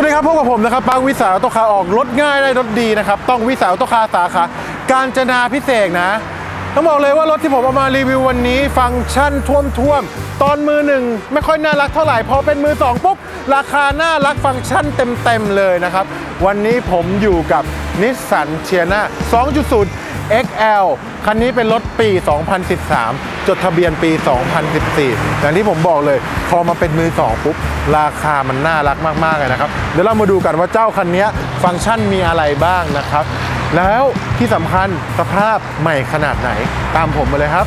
วัสดีครับพบกับผมนะครับปังวิสาตัวคาออกรถง่ายได้รถดีนะครับ ต้องวิสาตัวคาสาขาการจนาพิเศษนะต้องบอกเลยว่ารถที่ผมเอามารีวิววันนี้ฟังก์ชันท่วมท่วมๆตอนมือหนึ่งไม่ค่อยน่ารักเท่าไหร่พอเป็นมือสองปุ๊บราคาน่ารักฟังก์ชันเต็มๆเลยนะครับ วันนี้ผมอยู่กับนิสสันเชียนา2.0 XL คันนี้เป็นรถปี 2013 จดทะเบียนปี 2014 อย่างที่ผมบอกเลย พอมาเป็นมือสองปุ๊บ ราคามันน่ารักมาก ๆ เลยนะครับ เดี๋ยวเรามาดูกันว่าเจ้าคันนี้ฟังก์ชันมีอะไรบ้างนะครับ แล้วที่สำคัญสภาพใหม่ขนาดไหน ตามผมมาเลยครับ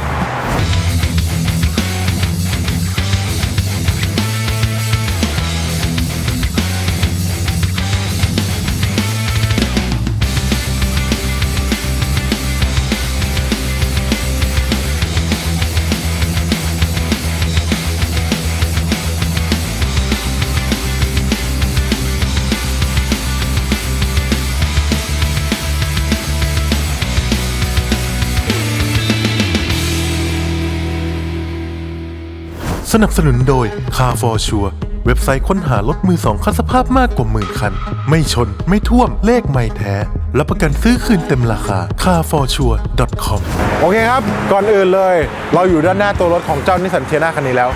สนับสนุนโดย Car for Sure เว็บไซต์ค้นหารถมือสองคันสภาพมากกว่าหมื่นคัน ไม่ชนไม่ท่วมเลขไม่แท้ รับประกันซื้อคืนเต็มราคา carforsure.com โอเคครับ ก่อนอื่นเลย เราอยู่ด้านหน้าตัวรถของเจ้านิสสันเทียนาคันนี้แล้ว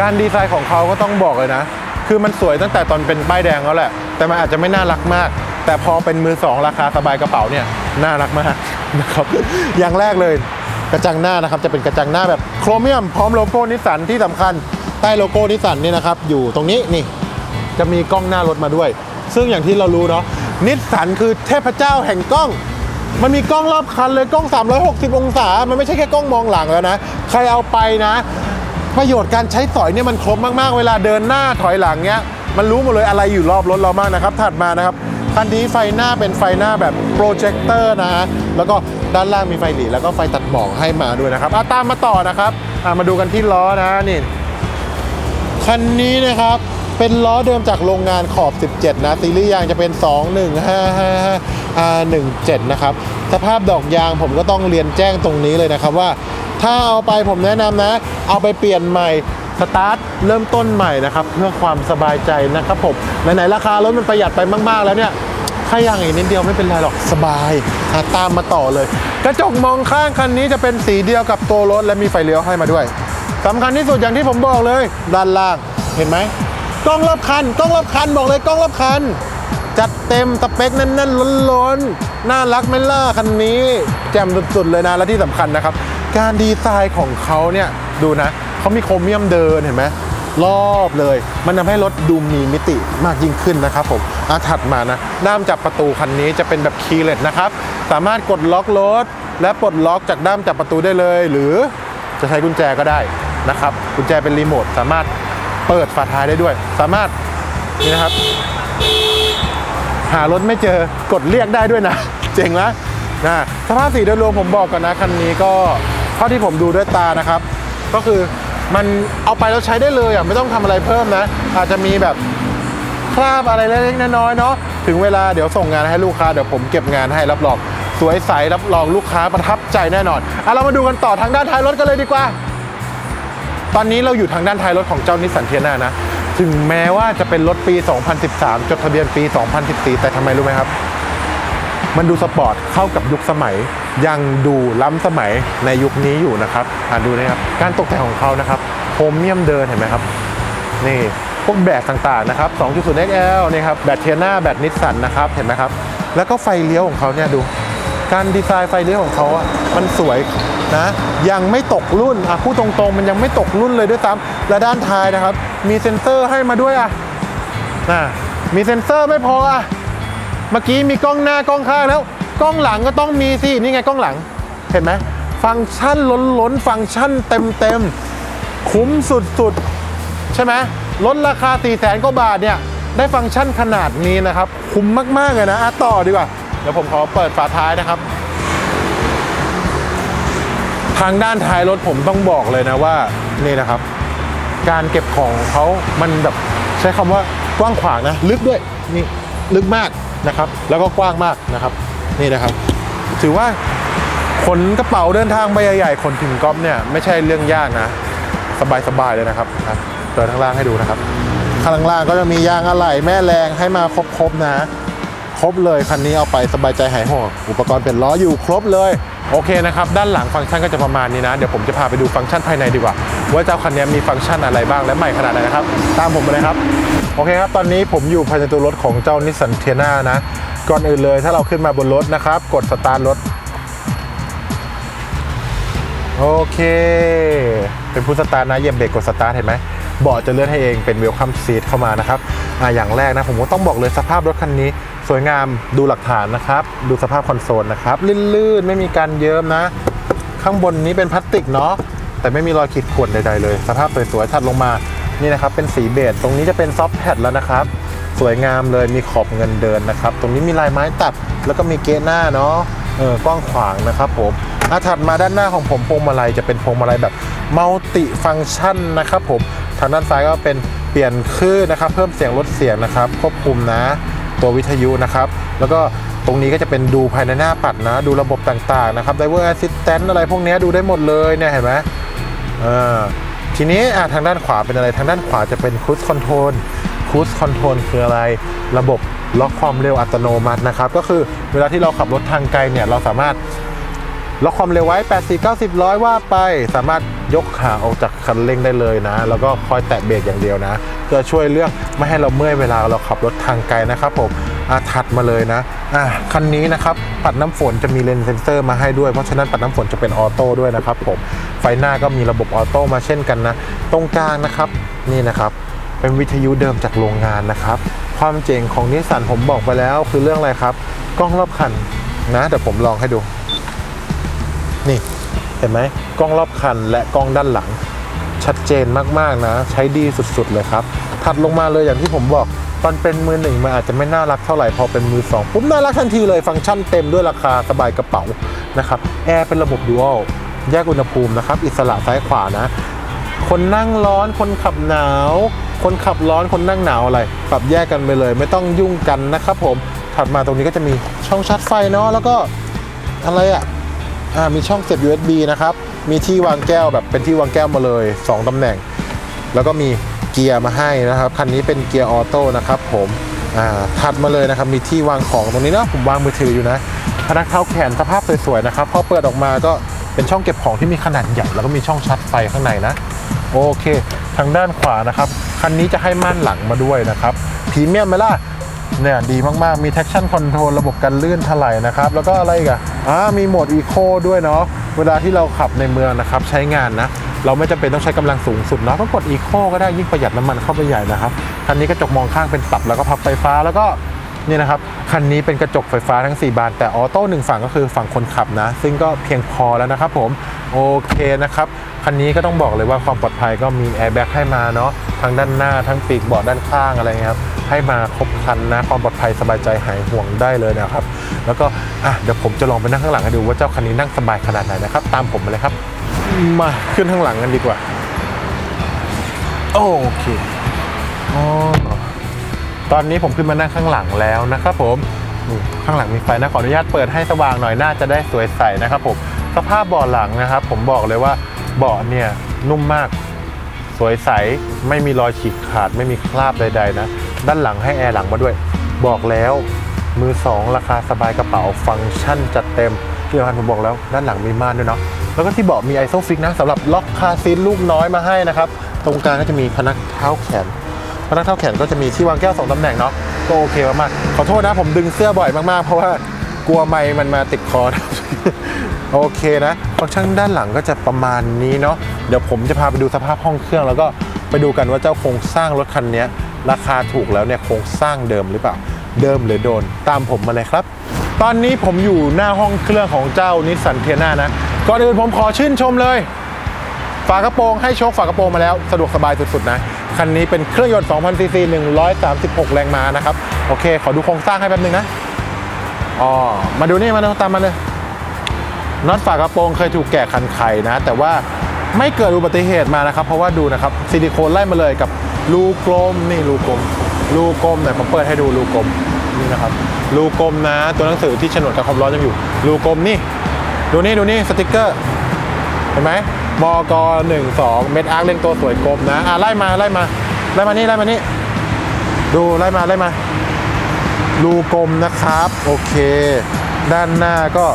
การดีไซน์ของเขาก็ต้องบอกเลยนะ คือมันสวยตั้งแต่ตอนเป็นป้ายแดงแล้วแหละ แต่มันอาจจะไม่น่ารักมาก แต่พอเป็นมือสองราคาสบายกระเป๋าเนี่ยน่ารักมากนะครับอย่างแรกเลย กระจังหน้านะครับจะเป็นกระจังหน้าแบบโครเมียมพร้อมโลโก้นิสสันที่สำคัญใต้โลโก้นิสสันนี่นะครับอยู่ตรงนี้นี่จะมีกล้องหน้ารถมาด้วย ซึ่งอย่างที่เรารู้เนาะนิสสันคือเทพเจ้าแห่งกล้อง มันมีกล้องรอบคันเลยกล้อง 360 องศา มันไม่ใช่แค่กล้องมองหลังแล้วนะ ใครเอาไปนะ ประโยชน์การใช้สอยเนี่ยมันครบมากๆ เวลาเดินหน้าถอยหลังเนี้ยมันรู้หมดเลยอะไรอยู่รอบรถเรามากนะครับ ถัดมานะครับ คันนี้ไฟหน้าเป็นไฟหน้าแบบโปรเจคเตอร์นะฮะแล้วก็ด้านล่างมีไฟหลีแล้วก็ไฟตัดหมอกให้มาด้วยนะครับอะตามมาต่อนะครับอะมาดูกันที่ล้อนะนี่คันนี้นะครับเป็นล้อเดิมจากโรงงานขอบ 17 นะ ซีรีส์ยางจะเป็น 21555 R17 นะครับ สภาพดอกยางผมก็ต้องเรียนแจ้งตรงนี้เลยนะครับว่า ถ้าเอาไปผมแนะนำนะ เอาไปเปลี่ยนใหม่ สตาร์ทเริ่มต้นใหม่นะครับ เพื่อความสบายใจนะครับผม ไหนๆราคารถมันประหยัดไปมาก ๆ แล้วเนี่ย ถ้าอย่างอีกนิดเดียวไม่เป็นไรหรอกสบายตามมาต่อเลย กระจกมองข้างคันนี้จะเป็นสีเดียวกับตัวรถและมีไฟเลี้ยวให้มาด้วยสำคัญที่สุดอย่างที่ผมบอกเลยด้านล่างเห็นไหมกล้องรอบคันกล้องรอบคันบอกเลยกล้องรอบคันจัดเต็มสเปคแน่นๆล้นๆน่ารักไม่ล่าคันนี้แจ่มสุดๆเลยนะและที่สำคัญนะครับ การดีไซน์ของเขาเนี่ยดูนะเขามีโครเมียมเดินเห็นไหมรอบเลย มันทำให้รถดูมีมิติมากยิ่งขึ้นนะครับผม อะถัดมานะด้ามจับประตูคันนี้จะเป็นแบบคีย์เลสนะครับ สามารถกดล็อกรถและปลดล็อกจากด้ามจับประตูได้เลย หรือจะใช้กุญแจก็ได้นะครับ กุญแจเป็นรีโมทสามารถเปิดฝาท้ายได้ด้วย สามารถนี่นะครับ หารถไม่เจอกดเรียกได้ด้วยนะ เจ๋งนะนะสภาพสีโดยรวมผมบอกก่อนนะคันนี้ก็เท่าที่ผมดูด้วยตานะครับ ก็คือมันเอาไปแล้วใช้ได้เลยอะไม่ต้องทำอะไรเพิ่มนะ อาจจะมีแบบ คราบอะไรเล็กๆน้อยๆเนาะถึงเวลาเดี๋ยวส่งงานให้ลูกค้าเดี๋ยวผมเก็บงานให้รับรองสวยใสรับรองลูกค้าประทับใจแน่นอนอะเรามาดูกันต่อทางด้านท้ายรถกันเลยดีกว่า ตอนนี้เราอยู่ทางด้านท้ายรถของเจ้านิสสันเทียนานะ ถึงแม้ว่าจะเป็นรถปี 2013 จดทะเบียนปี 2014 แต่ทำไมรู้ไหมครับ มันดูสปอร์ตเข้ากับยุคสมัย ยังดูล้ำสมัยในยุคนี้อยู่นะครับอ่าดูนะครับ การตกแต่งของเขานะครับโครเมียมเดินเห็นไหมครับ นี่ พวกแบตต่างๆนะครับ 2.0 XL นี่ครับแบตเทียนาแบตนิสสันนะครับเห็นไหมครับ แล้วก็ไฟเลี้ยวของเขาเนี่ยดู การดีไซน์ไฟเลี้ยวของเขาอะมันสวยนะยังไม่ตกรุ่นอะพูดตรงๆ มันยังไม่ตกรุ่นเลยด้วยซ้ำและด้านท้ายนะครับ มีเซ็นเซอร์ให้มาด้วยอะนะมีเซ็นเซอร์ไม่พออะเมื่อกี้มีกล้องหน้ากล้องข้างแล้ว กล้องหลังก็ต้องมีสินี่ไงกล้องหลังเห็นไหมฟังก์ชันล้นๆฟังก์ชันเต็มๆคุ้มสุดๆ ใช่ไหม ลดราคา 4 0 0แสนกว่าบาทเนี่ย ได้ฟังก์ชันขนาดนี้นะครับ คุ้มมาก ๆ เลยนะอะต่อดีกว่า เดี๋ยวผมขอเปิดฝาท้ายนะครับ ทางด้านท้ายรถผมต้องบอกเลยนะว่า นี่นะครับ การเก็บของเขามันแบบใช้คำว่ากว้างขวางนะ ลึกด้วย นี่ลึกมากนะครับ แล้วก็กว้างมากนะครับ นี่นะครับ ถือว่าขนกระเป๋าเดินทางใบใหญ่ๆขนถึงก๊อฟเนี่ยไม่ใช่เรื่องยากนะ สบายๆเลยนะครับ เปิดข้างล่างให้ดูนะครับ ข้างล่างก็จะมียางอะไหล่แม่แรงให้มาครบๆนะ ครบเลยคันนี้เอาไปสบายใจหายห่วงอุปกรณ์เป็นล้ออยู่ครบเลยโอเคนะครับด้านหลังฟังก์ชันก็จะประมาณนี้นะ เดี๋ยวผมจะพาไปดูฟังก์ชันภายในดีกว่า ว่าเจ้าคันนี้มีฟังก์ชันอะไรบ้างและใหม่ขนาดไหนนะครับ ตามผมไปเลยครับ โอเคครับ ตอนนี้ผมอยู่ภายในตัวรถของเจ้านิสสันเทียนานะ ก่อนอื่นเลยถ้าเราขึ้นมาบนรถนะครับ กดสตาร์ทรถ โอเค เป็นผู้สตาร์ทนะเหยียบเบรกกดสตาร์ทเห็นไหม เบาะจะเลื่อนให้เองเป็นเวลคัมซีทเข้ามานะครับออย่างแรกนะผมก็ต้องบอกเลยสภาพรถคันนี้ สวยงามดูหลักฐานนะครับ ดูสภาพคอนโซลนะครับลื่นๆไม่มีการเยิ้มนะ ข้างบนนี้เป็นพลาสติกเนาะแต่ไม่มีรอยขีดข่วนใดๆเลย สภาพสวยๆถัดลงมานี่นะครับเป็นสีเบจตรงนี้จะเป็นซอฟต์แพดแล้วนะครับ สวยงามเลยมีขอบเงินเดินนะครับ ตรงนี้มีลายไม้ตัดแล้วก็มีเกหน้าเนาะเออกว้างขวางนะครับผมอะถัดมาด้านหน้าของผมพวงมาลัยจะเป็นพวงมาลัยแบบมัลติฟังก์ชันนะครับผม ทางด้านซ้ายก็เป็นเปลี่ยนคลื่นนะครับ เพิ่มเสียงลดเสียงนะครับ ควบคุมนะตัววิทยุนะครับ แล้วก็ตรงนี้ก็จะเป็นดูภายในหน้าปัดนะ ดูระบบต่างๆนะครับ Driver Assistant อะไรพวกนี้ดูได้หมดเลยเนี่ยเห็นไหมอ่าทีนี้ทางด้านขวาเป็นอะไร ทางด้านขวาจะเป็น Cruise Control Cruise Control คืออะไร ระบบล็อกความเร็วอัตโนมัตินะครับ ก็คือเวลาที่เราขับรถทางไกลเนี่ย เราสามารถ ล็อกความเร็วไว้ 80 90ร้อยว่าไป สามารถยกขาออกจากคันเร่งได้เลยนะ แล้วก็คอยแตะเบรกอย่างเดียวนะ เพื่อช่วยเรื่องไม่ให้เราเมื่อยเวลาเราขับรถทางไกลนะครับผมอาถัดมาเลยนะอะคันนี้นะครับปัดน้ำฝนจะมีเลนส์เซนเซอร์มาให้ด้วย เพราะฉะนั้นปัดน้ำฝนจะเป็นออโต้ด้วยนะครับผม ไฟหน้าก็มีระบบออโต้มาเช่นกันนะ ตรงกลางนะครับนี่นะครับเป็นวิทยุเดิมจากโรงงานนะครับ ความเจ๋งของนิสสันผมบอกไปแล้วคือเรื่องอะไรครับ กล้องรอบคันนะเดี๋ยวผมลองให้ดู นี่เห็นไหมกล้องรอบคันและกล้องด้านหลัง ชัดเจนมากๆนะ ใช้ดีสุดๆเลยครับ ถัดลงมาเลยอย่างที่ผมบอกตอนเป็นมือหนึ่งมันอาจจะไม่น่ารักเท่าไหร่พอเป็นมือสองปุ๊บน่ารักทันทีเลยฟังก์ชันเต็มด้วยราคาสบายกระเป๋านะครับแอร์เป็นระบบดูอัลแยกอุณหภูมินะครับอิสระซ้ายขวานะ คนนั่งร้อนคนขับหนาว คนขับร้อนคนนั่งหนาวอะไรปรับแยกกันไปเลย ไม่ต้องยุ่งกันนะครับผมถัดมาตรงนี้ก็จะมีช่องชาร์จไฟเนาะแล้วก็อะไรอะ อ่ามีช่องเสียบ USB นะครับ มีที่วางแก้วแบบเป็นที่วางแก้วมาเลย 2ตำแหน่ง แล้วก็มีเกียร์มาให้นะครับ คันนี้เป็นเกียร์ออโต้นะครับผมอ่าถัดมาเลยนะครับ มีที่วางของตรงนี้เนะผมวางมือถืออยู่นะพนักเท้าแขนสภาพสวยๆนะครับ พอเปิดออกมาก็เป็นช่องเก็บของที่มีขนาดใหญ่แล้วก็มีช่องชาร์จไฟข้างในนะ โอเค ทางด้านขวานะครับ คันนี้จะให้ม่านหลังมาด้วยนะครับพรีเมียมไหมล่ะเนี่ยดีมากๆ มี traction control ระบบกันลื่นถลายนะครับ แล้วก็อะไรอีกอะ อ่ามีโหมด eco ด้วยเนาะเวลาที่เราขับในเมืองนะครับใช้งานนะเราไม่จำเป็นต้องใช้กำลังสูงสุดเนาะต้องกด eco ก็ได้ยิ่งประหยัดน้ำมันเข้าไปใหญ่นะครับคันนี้กระจกมองข้างเป็นปรับแล้วก็พับไฟฟ้าแล้วก็นี่นะครับคันนี้เป็นกระจกไฟฟ้าทั้ง 4 บาน แต่ออโต้หนึ่งฝั่งก็คือฝั่งคนขับนะ ซึ่งก็เพียงพอแล้วนะครับผมโอเคนะครับ คันนี้ก็ต้องบอกเลยว่าความปลอดภัยก็มีแอร์แบ็กให้มาเนาะทั้งด้านหน้าทั้งปีกเบาะด้านข้างอะไรเงี้ยครับให้มาครบครันนะความปลอดภัยสบายใจหายห่วงได้เลยนะครับ แล้วก็อะเดี๋ยวผมจะลองไปนั่งข้างหลังให้ดูว่าเจ้าคันนี้นั่งสบายขนาดไหนนะครับ ตามผมมาเลยครับ มาขึ้นข้างหลังกันดีกว่า โอเคอ๋อตอนนี้ผมขึ้นมานั่งข้างหลังแล้วนะครับผมข้างหลังมีไฟนะขออนุญาตเปิดให้สว่างหน่อยน่าจะได้สวยใสนะครับผมสภาพเบาะหลังนะครับ ผมบอกเลยว่า เบาะเนี่ยนุ่มมาก สวยใส ไม่มีรอยฉีกขาด ไม่มีคราบใดๆนะ ด้านหลังให้แอร์หลังมาด้วย บอกแล้วมือสองราคาสบายกระเป๋าฟังก์ชันจัดเต็มที่สำคัญผมบอกแล้ว ด้านหลังมีม่านด้วยเนาะแล้วก็ที่เบาะมีไอโซฟิกนะสำหรับล็อกคาซีทลูกน้อยมาให้นะครับ ตรงกลางก็จะมีพนักเท้าแขนพนักเท้าแขนก็จะมีที่วางแก้วสองตำแหน่งเนาะก็โอเคมากๆขอโทษนะผมดึงเสื้อบ่อยมากๆ เพราะว่ากลัวไมค์มันมาติดคอ โอเคนะฟังก์ชันด้านหลังก็จะประมาณนี้เนาะเดี๋ยวผมจะพาไปดูสภาพห้องเครื่อง แล้วก็ไปดูกันว่าเจ้าโครงสร้างรถคันนี้ราคาถูกแล้วเนี่ยโครงสร้างเดิมหรือเปล่า เดิมหรือโดนตามผมมาเลยครับ ตอนนี้ผมอยู่หน้าห้องเครื่องของเจ้านิสสันเทียนานะก่อนอื่นผมขอชื่นชมเลย ฝากระโปรงให้โชคฝากระโปรงมาแล้ว สะดวกสบายสุดๆนะคันนี้เป็นเครื่องยนต์2,000ซีซี136 แรงม้านะครับโอเค ขอดูโครงสร้างให้แป๊บนึงนะอ๋อมาดูนี่มาดูตามมาเลย น็อตฝากระโปรงเคยถูกแกะคันไขนะ แต่ว่าไม่เกิดอุบัติเหตุมานะครับ เพราะว่าดูนะครับซิลิโคนไล่มาเลยกับรูกลมนี่รูกลมรูกลมเนี่ยผมเปิดให้ดูรูกลมนี่นะครับรูกลมนะ ตัวหนังสือที่ฉนวนกับความร้อนยังอยู่รูกลมนี่ดูนี่ดูนี่สติกเกอร์เห็นไหมมกหนึ่งสองเม็ดอาร์คเร่งตัวสวยกลมนะอะไล่มาไล่มาไล่มานี่ไล่มานี่ดูไล่มาไล่มารูกลมนะครับ โอเค ด้านหน้าก็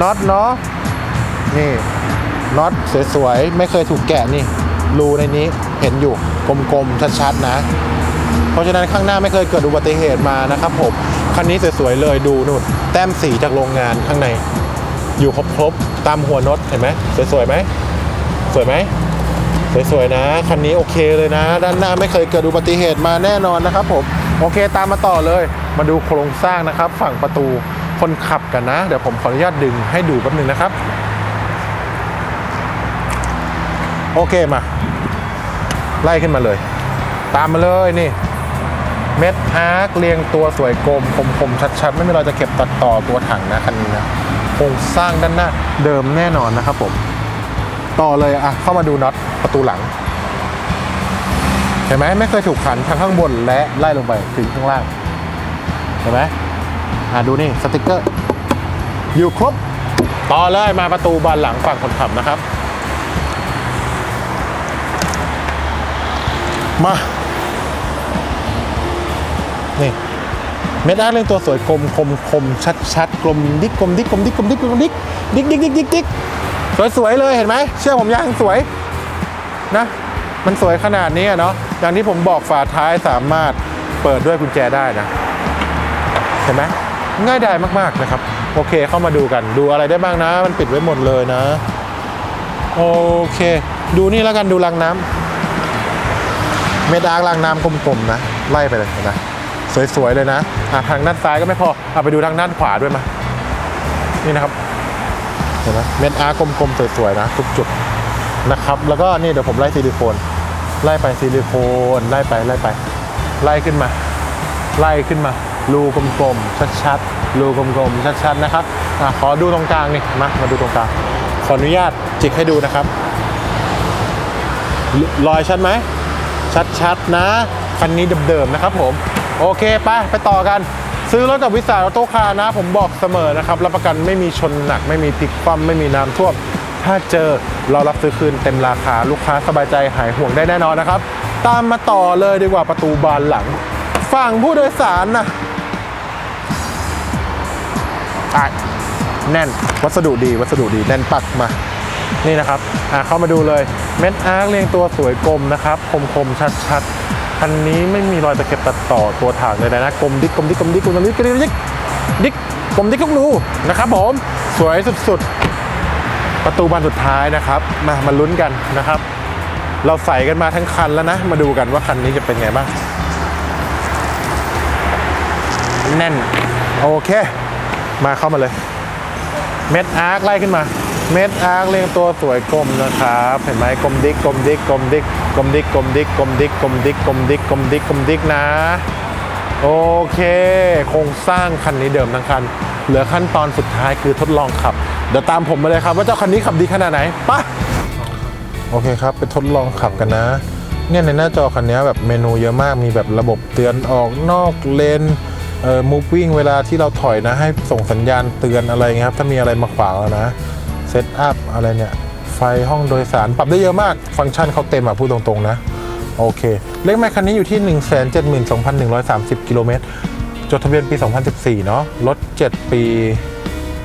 น็อตเนาะนี่น็อตสวยๆ ไม่เคยถูกแกะนี่ รูในนี้เห็นอยู่กลมๆ ชัดๆ นะ เพราะฉะนั้นข้างหน้าไม่เคยเกิดอุบัติเหตุมานะครับผม คันนี้สวยๆ เลยดูนู่น แต้มสีจากโรงงานข้างใน อยู่ครบๆ ตามหัวน็อตเห็นไหมสวยๆไหมสวยไหมสวยๆ นะ คันนี้โอเคเลยนะ ด้านหน้าไม่เคยเกิดอุบัติเหตุมาแน่นอนนะครับผม โอเคตามมาต่อเลย มาดูโครงสร้างนะครับ ฝั่งประตู คนขับกันนะ เดี๋ยวผมขออนุญาตดึงให้ดูแป๊บนึงนะครับ โอเคมา ไล่ขึ้นมาเลย ตามมาเลยนี่ เม็ดอาร์คเรียงตัวสวยกลมคมคมชัดๆ ไม่มีรอยจะเก็บตัดต่อตัวถังนะคันนี้นะโครงสร้างด้านหน้าเดิมแน่นอนนะครับผม ต่อเลยอะเข้ามาดูน็อตประตูหลังเห็นไหมไม่เคยถูกขันทั้งข้างบนและไล่ลงไปถึงข้างล่างเห็นไหม อะดูนี่สติกเกอร์ อยู่ครบ ต่อเลยมาประตูบานหลังฝั่งคนขับนะครับ มา นี่ เม็ดอาร์ตเรื่องตัวสวยกลมคมคมชัดชัดกลมดิกกลมดิกกลมดิกกลมดิกกลมดิกดิกดิกดิกดิกดิกสวยสวยเลยเห็นไหมเชื่อผมยังสวยนะ มันสวยขนาดนี้เนาะอย่างที่ผมบอกฝาท้ายสามารถเปิดด้วยกุญแจได้นะ เห็นไหม ง่ายดายมากๆนะครับ โอเคเข้ามาดูกันดูอะไรได้บ้างนะ มันปิดไว้หมดเลยนะ โอเค ดูนี่แล้วกันดูรางน้ำเมดอาร์รางน้ำกลมๆนะ ไล่ไปเลยนไหมสวยๆเลยนะอะทางด้านซ้ายก็ไม่พอเอาไปดูทางด้านขวาด้วยมานี่นะครับเห็นไหมเม็ดอาร์กลมๆสวยๆนะทุกจุดนะครับแล้วก็นี่เดี๋ยวผมไล่ซิลิโคนไล่ไปซิลิโคนไล่ไปไล่ไป ไล่ขึ้นมา ไล่ขึ้นมา รูกลมๆชัดๆรูกลมๆชัดๆนะครับอขอดูตรงกลางนี่มามาดูตรงกลางขออนุญาตจิกให้ดูนะครับรรอยชัดไหมชัดๆนะคันนี้เดิมๆนะครับผมโอเคไปไปต่อกันซื้อรถกับวิสาออโต้คาร์นะ ผมบอกเสมอนะครับรับประกันไม่มีชนหนัก ไม่มีพลิกคว่ำไม่มีน้ำท่วม ถ้าเจอเรารับซื้อคืนเต็มราคาลูกค้าสบายใจหายห่วงได้แน่นอนนะครับ ตามมาต่อเลยดีกว่าประตูบานหลัง ฝั่งผู้โดยสารนะ อะแน่นวัสดุดีวัสดุดีแน่นปักมานี่นะครับอะเข้ามาดูเลยเม็ดอาร์คเรียงตัวสวยกลมนะครับ คมคมชัดชัดๆคันนี้ไม่มีรอยตะเข็บตัดต่อตัวถังเลยนะกลมดิกกลมดิกกลมดิกกลมดิกกลมดิกดิกดิกกลมดิกทุกรูนะครับผมสวยสุดๆ ประตูบานสุดท้ายนะครับมามาลุ้นกันนะครับ เราใส่กันมาทั้งคันแล้วนะ มาดูกันว่าคันนี้จะเป็นไงบ้างแน่นโอเค มาเข้ามาเลย เม็ดอาร์คไล่ขึ้นมา เม็ดอาร์คเรียงตัวสวยกลมนะครับ เห็นไหมกลมดิกกลมดิกกลมดิกกลมดิกกลมดิกกลมดิกกลมดิกกลมดิกกลมดิกกลมดิกนะ โอเค โครงสร้างคันนี้เดิมทั้งคัน เหลือขั้นตอนสุดท้ายคือทดลองขับ เดี๋ยวตามผมมาเลยครับ ว่าเจ้าคันนี้ขับดีขนาดไหนไปะโอเคครับ ไปทดลองขับกันนะ เนี่ยในหน้าจอคันนี้แบบเมนูเยอะมากมีแบบระบบเตือนออกนอกเลน เอ่อ moving เวลาที่เราถอยนะ ให้ส่งสัญญาณเตือนอะไรเงี้ยครับ ถ้ามีอะไรมาขวางแล้วนะเซตอัพอะไรเนี่ย ไฟห้องโดยสารปรับได้เยอะมาก ฟังก์ชันเขาเต็มอะ พูดตรงๆนะ โอเค เลขไมล์คันนี้อยู่ที่ 172,130 กิโลเมตร จดทะเบียนปี 2014 เนาะรถ 7 ปี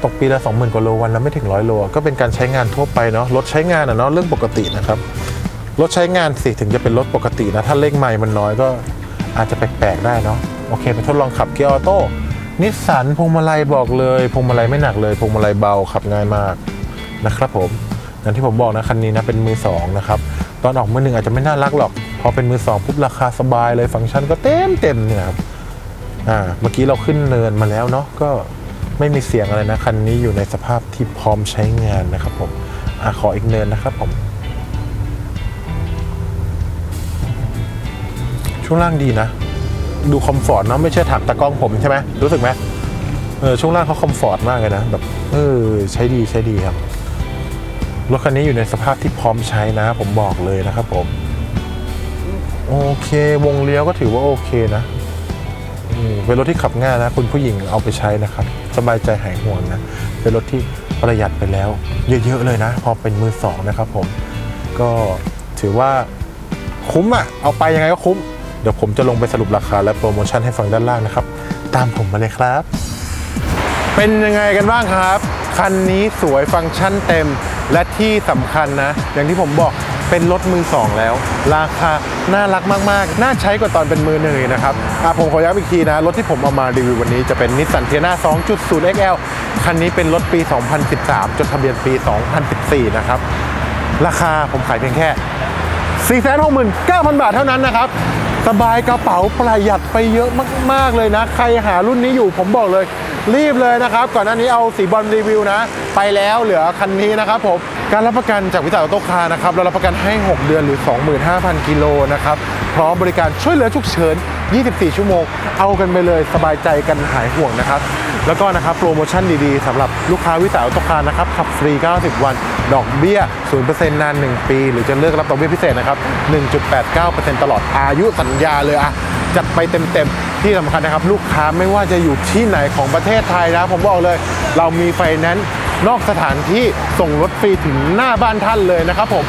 ตกปีละ 20,000 กว่าโลวันละไม่ถึง 100 โล ก็เป็นการใช้งานทั่วไปเนาะรถใช้งานอะเนาะเรื่องปกตินะครับรถใช้งานสิถึงจะเป็นรถปกตินะ ถ้าเลขไมล์มันน้อยก็อาจจะแปลกๆได้เนาะ โอเคไปทดลองขับเกียร์ออโต้นิสสันพวงมาลัยบอกเลยพวงมาลัยไม่หนักเลยพวงมาลัยเบาขับง่ายมากนะครับผมอย่างที่ผมบอกนะคันนี้นะเป็นมือสองนะครับตอนออกมือหนึ่งอาจจะไม่น่ารักหรอกพอเป็นมือสองปุ๊บราคาสบายเลยฟังก์ชันก็เต็มเต็มเนี่ยครับอ่าเมื่อกี้เราขึ้นเนินมาแล้วเนาะก็ไม่มีเสียงอะไรนะคันนี้อยู่ในสภาพที่พร้อมใช้งานนะครับผมอ่าขออีกเนินนะครับผมช่วงล่างดีนะ ดูคอมฟอร์ตเนาะไม่ใช่ถามตากล้องผมใช่ไหมรู้สึกไหมเออช่วงล่างเขาคอมฟอร์ตมากเลยนะแบบเออใช้ดีใช้ดีครับรถคันนี้อยู่ในสภาพที่พร้อมใช้นะ ผมบอกเลยนะครับผม โอเควงเลี้ยวก็ถือว่าโอเคนะเป็นรถที่ขับง่ายนะ คุณผู้หญิงเอาไปใช้นะครับ สบายใจหายห่วงนะ เป็นรถที่ประหยัดไปแล้ว เยอะๆเลยนะ พอเป็นมือสองนะครับผม ก็ถือว่าคุ้มอะ เอาไปยังไงก็คุ้ม เดี๋ยวผมจะลงไปสรุปราคาและโปรโมชั่นให้ฟังด้านล่างนะครับ ตามผมมาเลยครับ เป็นยังไงกันบ้างครับ คันนี้สวยฟังก์ชันเต็ม และที่สำคัญนะ อย่างที่ผมบอกเป็นรถมือสองแล้ว ราคาน่ารักมากๆ น่าใช้กว่าตอนเป็นมือหนึ่งอีกนะครับอะผมขอย้ำอีกทีนะ รถที่ผมเอามารีวิววันนี้จะเป็นนิสสันเทียนา2.0 XL คันนี้เป็นรถปี 2013 จดทะเบียนปี 2014 นะครับ ราคาผมขายเพียงแค่ 469,000 บาทเท่านั้นนะครับ สบายกระเป๋าประหยัดไปเยอะมาก ๆ เลยนะ ใครหารุ่นนี้อยู่ผมบอกเลย รีบเลยนะครับ ก่อนหน้านี้เอาสีบอลรีวิวนะ ไปแล้วเหลือคันนี้นะครับผมการรับประกันจากวิสาหกิจโตคาร์นะครับเรารับประกันให้ 6 เดือนหรือ 25,000 กิโลนะครับพร้อมบริการช่วยเหลือฉุกเฉิน 24 ชั่วโมง เอากันไปเลยสบายใจกันหายห่วงนะครับ แล้วก็นะครับโปรโมชั่นดีๆสำหรับลูกค้าวิสาหกิจโตคารนะครับขับฟรี 90 วัน ดอกเบี้ย 0%นาน 1 ปี หรือจะเลือกรับดอกเบี้ยพิเศษนะครับ 1.89%ตลอดอายุสัญญาเลยอะ จัดไปเต็มๆ ที่สำคัญนะครับ ลูกค้าไม่ว่าจะอยู่ที่ไหนของประเทศไทยนะ ผมบอกเลย เรามีไฟแนนซ์นอกสถานที่ส่งรถฟรีถึงหน้าบ้านท่านเลยนะครับผม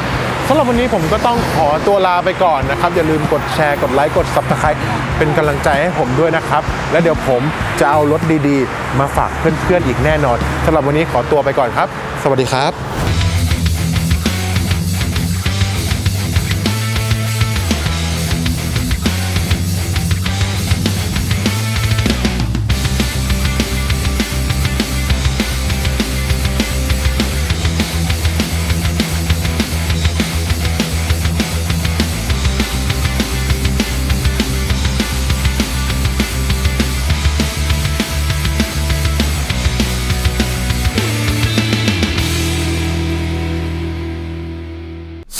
สำหรับวันนี้ผมก็ต้องขอตัวลาไปก่อนนะครับ อย่าลืมกดแชร์กดไลค์กด Subscribe เป็นกำลังใจให้ผมด้วยนะครับ และเดี๋ยวผมจะเอารถดีๆ มาฝากเพื่อนๆอีกแน่นอนสำหรับวันนี้ขอตัวไปก่อนครับ สวัสดีครับ